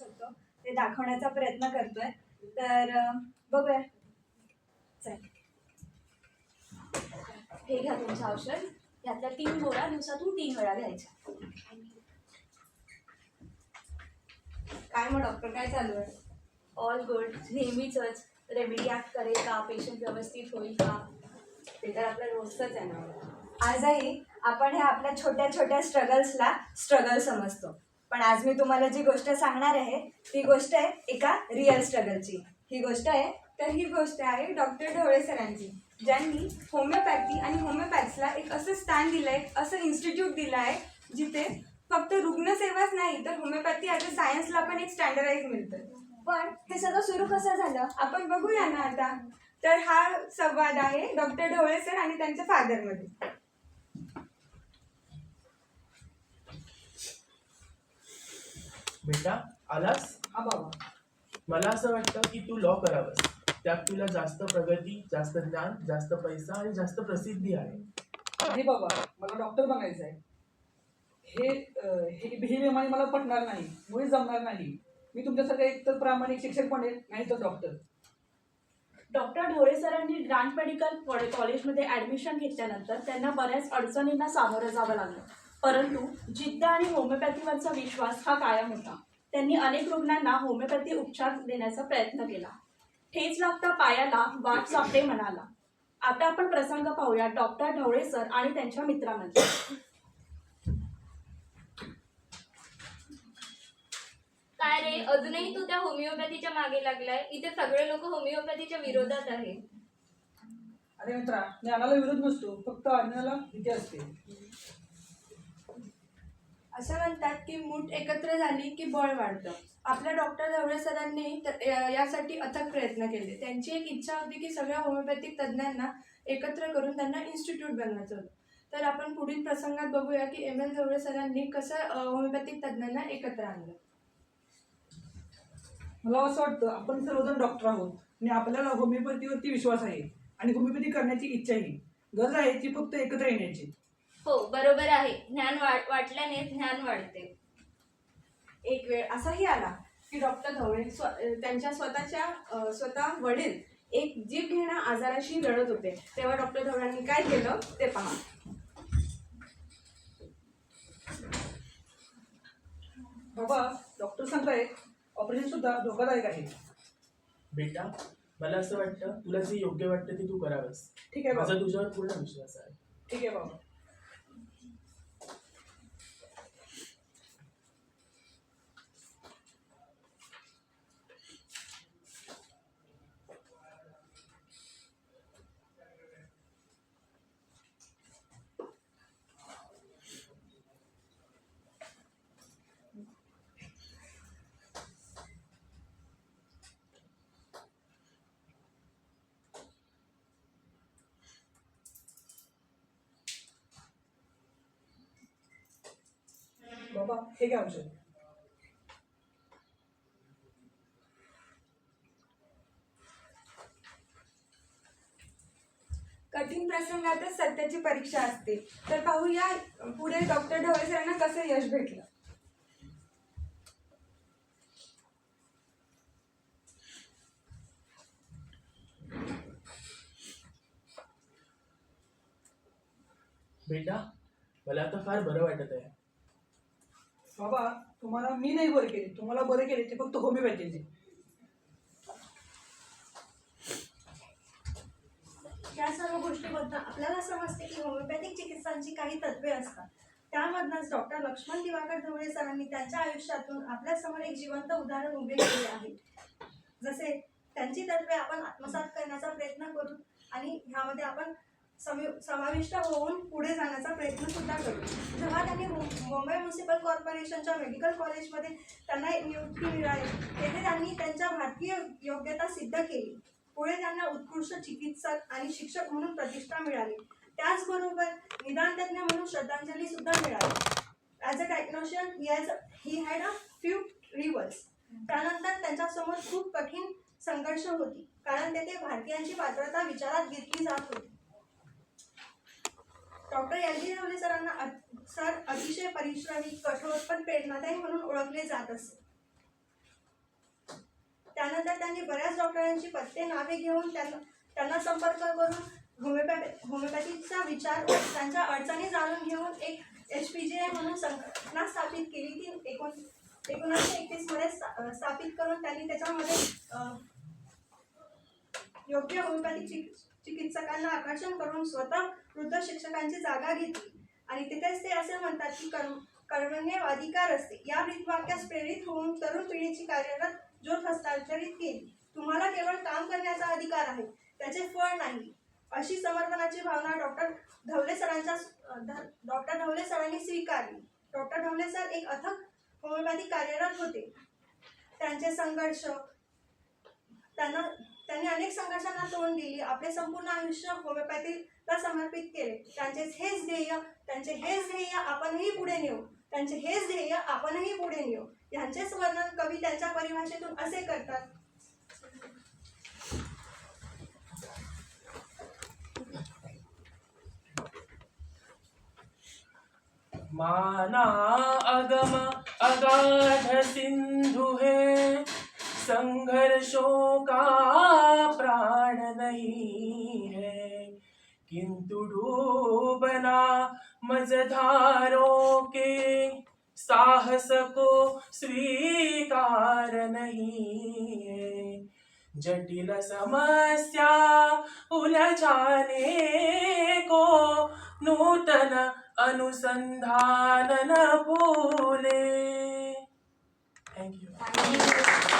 शकतो. ते दाखवण्याचा प्रयत्न करतोय. तर बघूया. चल. हे घ्या तुमचं औषध. यातल्या तीन गोळ्या दिवसातून तीन वेळा घ्यायच्या. काय मग डॉक्टर काय चालू आहे? ऑल गुड नेहमीच. रेमेडी ॲक्ट करेल का? पेशंट व्यवस्थित होईल का? ते तर आपलं रोजचंच आहे ना. आजही आपण ह्या आपल्या छोट्या छोट्या स्ट्रगल्सला स्ट्रगल समजतो. पण आज मी तुम्हाला जी गोष्ट सांगणार आहे ती गोष्ट आहे एका रिअल स्ट्रगलची ही गोष्ट आहे तर ही गोष्ट आहे डॉक्टर ढवळे सरांची ज्यांनी होमिओपॅथी आणि होमिओपॅथ्सला एक असं स्थान दिलं आहे असं इन्स्टिट्यूट दिलं आहे जिथे फक्त रुग्णसेवाच नाही तर होमिओपॅथी ॲज अ सायन्सला पण एक स्टँडर्डाईज मिळतं पण हे सगळं सुरू कसं झालं? आपण बघूया ना आता. तर हा संवाद आहे डॉक्टर ढवळे सर आणि त्यांच्या फादरमध्ये बेटा आलास? हा बाबा. मला असं वाटतं की तू लॉ करावंस. त्यात तुला जास्त प्रगती जास्त ज्ञान जास्त पैसा आणि जास्त प्रसिद्धी आहे. नाही बाबा मला डॉक्टर बनायचं आहे हे अं, हे नियमाने मला पटणार नाही. मुळीच जमणार नाही. मी तुमच्यासारखं एक तर प्रामाणिक शिक्षक बनेल नाही तर डॉक्टर डॉक्टर ढोळे सरांनी ग्रांट मेडिकल कॉले- कॉलेजमध्ये ॲडमिशन घेतल्यानंतर त्यांना बऱ्याच अडचणींना सामोरं जावं लागलं. परंतु जिद्द आणि होमिओपॅथीवरचा विश्वास हा कायम होता. त्यांनी अनेक रुग्णांना होमिओपॅथी उपचार देण्याचा प्रयत्न केला. ठेच लागता पायाला वाट सापडे म्हणाला. आता आपण प्रसंग पाहूया. डॉक्टर ढवळे सर आणि त्यांच्या मित्रांमध्ये. काय रे? अजूनही तू त्या होमिओपॅथीच्या मागे लागलाय? इथे सगळे लोक होमिओपॅथीच्या विरोधात आहे. अरे मित्रा ज्ञानाला विरोध नसतो. फक्त अज्ञानाला भीती असते. असं म्हणतात की मूठ एकत्र झाली की बळ वाढतं. आपल्या डॉक्टर ढवळे सरांनी यासाठी अथक प्रयत्न केले. त्यांची एक इच्छा होती की सगळ्या होमिओपॅथिक तज्ज्ञांना एकत्र करून त्यांना इन्स्टिट्यूट बनवायचं होतं. तर आपण पुढील प्रसंगात बघूया की एम एल ढवळे सरांनी कसं होमिओपॅथिक तज्ज्ञांना एकत्र आणलं. मला असं वाटतं आपण सर्वजण डॉक्टर आहोत आणि आपल्याला होमिओपॅथीवरती विश्वास आहे आणि होमिओपॅथी करण्याची इच्छाही. गरज आहे ती फक्त एकत्र येण्याची. हो बरोबर आहे. ज्ञान वाट वाटल्याने ज्ञान वाढते. एक वेळ असाही आला की डॉक्टर ढवळे स्व त्यांच्या स्वतःच्या अ, स्वतः वडील एक जीभ घेण्या आजाराशी लढत होते. तेव्हा डॉक्टर ढवळांनी काय केलं? ते पहा. बाबा डॉक्टर सांगताय ऑपरेशन सुद्धा धोकादायक आहे. बेटा मला असं वाटतं तुला जे योग्य वाटतं ते तू करावंस. ठीक आहे माझा बाबा तुझ्यावर पूर्ण विश्वास आहे. ठीक आहे बाबा. बाबा हे घ्या औषध कठीण प्रसंगातच सत्याची परीक्षा असते. तर पाहूया पुढे डॉक्टर ढवळे सरांना कसं यश भेटलं. बेटा मला आता फार बरं वाटत आहे. बाबा तुम्हाला मी नाही बरं केले. तुम्हाला बरं केले ते फक्त होमिओपॅथीचे या सर्व गोष्टीबद्दल आपल्याला समजते की होमिओपॅथिक चिकित्सांची काही तत्वे असतात. त्यामधनंच डॉक्टर लक्ष्मण दिवाकर ढवळे सरांनी त्यांच्या आयुष्यातून आपल्यासमोर एक जिवंत उदाहरण उभे केले आहे. जसे त्यांची तत्वे आपण आत्मसात करण्याचा प्रयत्न करू आणि ह्यामध्ये आपण समाविष्ट होऊन पुढे जाण्याचा प्रयत्न सुद्धा करू जेव्हा त्यांनी मुंबई म्युन्सिपल कॉर्पोरेशनच्या मेडिकल कॉलेजमध्ये त्यांना नियुक्ती मिळाली. तेथे त्यांनी त्यांच्या भारतीय योग्यता सिद्ध केली. पुढे त्यांना उत्कृष्ट चिकित्सक आणि शिक्षक म्हणून प्रतिष्ठा मिळाली. त्याचबरोबर निदानतज्ञ म्हणून श्रद्धांजली सुद्धा मिळाली. As a technician he he had a few reverse त्यानंतर त्यांच्यासमोर खूप कठीण संघर्ष होती. कारण तेथे भारतीयांची पात्रता विचारात घेतली जात होती. डॉक्टर यांनी डी सरांना सर अतिशय परिश्रमी कठोर पण प्रेरणादायी म्हणून ओळखले जात असे. त्यानंतर त्यांनी बऱ्याच डॉक्टरांची पत्ते नावे घेऊन त्यांना त्यांना संपर्क करून होमिओपॅथी होमिओपॅथीचा विचार त्यांच्या अडचणी जाणून घेऊन एक एच पी जे म्हणून संघटना स्थापित केली. ती एकोण एकोणीसशे एकतीसमध्ये स्थापित करून त्यांनी त्याच्यामध्ये योग्य होमिओपॅथी चिकित्सकांना आकर्षण करून स्वतः वृद्ध शिक्षकांची जागा घेतली. आणि तिथेच ते असे म्हणतात की कर्म कर्मण्य अधिकार असते. या ब्रीदवाक्यास प्रेरित होऊन तरुण पिढीची कार्यरत जोर हस्तांतरित केली. तुम्हाला केवळ काम करण्याचा अधिकार आहे त्याचे फळ नाही. अशी समर्पणाची भावना डॉक्टर धवले सरांच्या डॉक्टर ढवले सरांनी स्वीकारली. डॉक्टर ढवले सर एक अथक होमिओपॅथी कार्यरत होते. त्यांचे संघर्ष त्यांना त्यांनी अनेक संघर्षांना तोंड दिली आपले संपूर्ण आयुष्य होमिओपॅथीला समर्पित केले. त्यांचे हेच ध्येय त्यांचे हेच ध्येय आपणही पुढे नेऊ. त्यांचे हेच ध्येय आपणही पुढे नेऊ. यांचेच वर्णन कवी त्यांच्या परिभाषेतून असे करतात. माना अगम अगाध सिंधु है संघर्षों का प्राण नहीं है किंतु डूबना मझधारों के साहस को स्वीकार नहीं है जटिल समस्या उलझाने को नूतन अनुसंधान न भूले। Thank you